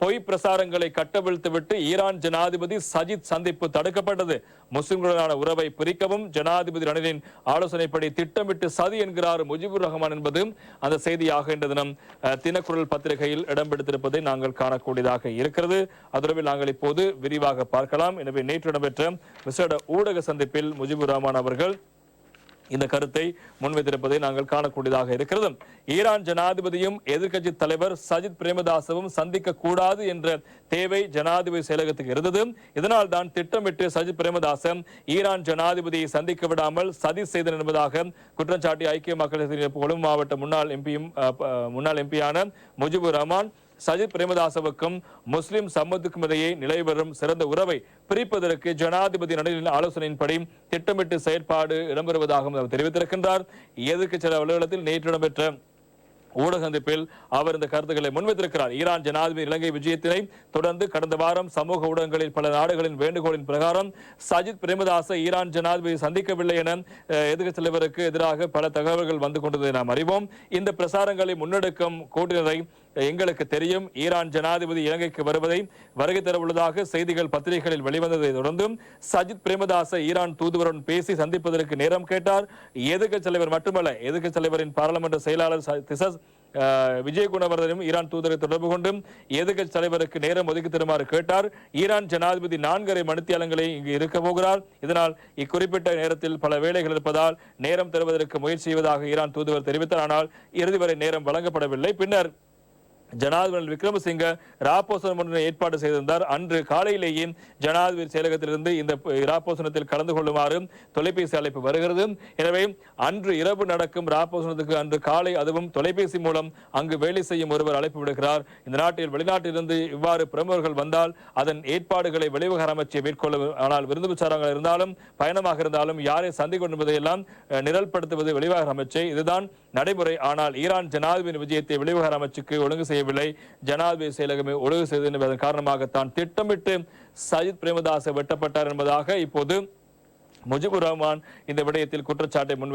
பொய் பிரசாரங்களை கட்டவிழ்த்துவிட்டு ஈரான் ஜனாதிபதி சஜித் சந்திப்பு தடுக்கப்பட்டது. முஸ்லிம்களுடனான உறவை பிரிக்கவும் ஜனாதிபதி ரணிலின் ஆலோசனைப்படி திட்டமிட்டு சதி என்கிறார் முஜிபுர் ரஹ்மான் என்பது அந்த செய்தியாக இன்று தினம் தினக்குரல் பத்திரிகையில் இடம்பெடுத்திருப்பதை நாங்கள் காணக்கூடியதாக இருக்கிறது. அதுடன் நாங்கள் இப்போது விரிவாக பார்க்கலாம். எனவே நேற்று இடம்பெற்ற விசேட ஊடக சந்திப்பில் முஜிபுர் ரஹ்மான் அவர்கள் இந்த கருத்தை முன்வைத்திருப்பதை நாங்கள் காணக்கூடியதாக இருக்கிறது. ஈரான் ஜனாதிபதியும் எதிர்க்கட்சி தலைவர் சஜித் பிரேமதாசவும் சந்திக்க கூடாது என்ற தேவை ஜனாதிபதி செயலகத்துக்கு இருந்தது. இதனால் தான் திட்டமிட்டு சஜித் பிரேமதாசன் ஈரான் ஜனாதிபதியை சந்திக்க விடாமல் சதி செய்தனர் என்பதாக குற்றம் சாட்டி ஐக்கிய மக்கள் கொழும்பு மாவட்ட முன்னாள் எம்பியும் முன்னாள் எம்பியான முஜிபுர் ரஹ்மான் சஜித் பிரேமதாசவுக்கும் முஸ்லிம் சமூகத்துக்கும் இடையே நிலை வரும் சிறந்த உறவை பிரிப்பதற்கு ஜனாதிபதி நடுநிலை ஆலோசனையின்படி திட்டமிட்டு செயற்பாடு இடம்பெறுவதாகவும் அவர் தெரிவித்திருக்கின்றார். எதிர்க்கட்சி அலுவலகத்தில் நேற்று இடம்பெற்ற ஊடக சந்திப்பில் அவர் இந்த கருத்துக்களை முன்வைத்திருக்கிறார். ஈரான் ஜனாதிபதி இலங்கை விஜயத்தினை தொடர்ந்து கடந்த வாரம் சமூக ஊடகங்களில் பல நாடுகளின் வேண்டுகோளின் பிரகாரம் சஜித் பிரேமதாச ஈரான் ஜனாதிபதி சந்திக்கவில்லை என அஹ், எதிர்க்கட்சி தலைவருக்கு எதிராக பல தகவல்கள் வந்து கொண்டதை நாம் அறிவோம். இந்த பிரசாரங்களை முன்னெடுக்கும் கூட்டினரை எங்களுக்கு தெரியும் ஈரான் ஜனாதிபதி இலங்கைக்கு வருவதை வருகை தரவுள்ளதாக செய்திகள் பத்திரிகைகளில் வெளிவந்ததை தொடர்ந்து சஜித் பிரேமதாச ஈரான் தூதுவருடன் பேசி சந்திப்பதற்கு நேரம் கேட்டார். எதிர்க்கட்சி தலைவர் மட்டுமல்ல எதிர்க்கட்சி தலைவரின் பாராளுமன்ற செயலாளர் ச- திசஸ் விஜய் குணவர்தனும் ஈரான் தூதரை தொடர்பு கொண்டும் எதிர்கட்சி தலைவருக்கு நேரம் ஒதுக்கி தருமாறு கேட்டார். ஈரான் ஜனாதிபதி நான்கரை மணித்தியாலங்களை இங்கு இருக்க போகிறார். இதனால் இக்குறிப்பிட்ட நேரத்தில் பல வேலைகள் இருப்பதால் நேரம் தருவதற்கு முயற்சி செய்வதாக ஈரான் தூதுவர் தெரிவித்தார். ஆனால் இறுதி வரை நேரம் வழங்கப்படவில்லை. பின்னர் ஜனாதிபதி விக்ரமசிங்க ராப்போசனம் ஏற்பாடு செய்திருந்தார். அன்று காலையிலேயே ஜனாதிபதி செயலகத்திலிருந்து இந்த ராப்போசனத்தில் கலந்து கொள்ளுமாறு தொலைபேசி அழைப்பு வருகிறது. எனவே அன்று இரவு நடக்கும் ராப்போசனத்துக்கு அன்று காலை அதுவும் தொலைபேசி மூலம் அங்கு வேலை செய்யும் ஒருவர் அழைப்பு விடுகிறார். இந்த நாட்டில் வெளிநாட்டிலிருந்து இவ்வாறு பிரமுகர்கள் வந்தால் அதன் ஏற்பாடுகளை வெளிவகார அமைச்சை மேற்கொள்ள ஆனால் விருந்து விசாரங்கள் இருந்தாலும் பயணமாக இருந்தாலும் யாரை சந்திக்க என்பதையெல்லாம் நிரல்படுத்துவது வெளிவகார அமைச்சை. இதுதான் நடைமுறை. ஆனால் ஈரான் ஜனாதிபதி விஜயத்தை வெளிவகார அமைச்சுக்கு ஒழுங்கு செய்ய செய்யவில்லை ஜனாதிபதி செயலகமே ஒழுங்கு செய்தது என்பதன் காரணமாகத்தான் திட்டமிட்டு சஜித் பிரேமதாச வெட்டப்பட்டார் என்பதாக இப்போது முஜிபுர் ரஹ்மான் இந்த விடயத்தில் குற்றச்சாட்டை முன்வை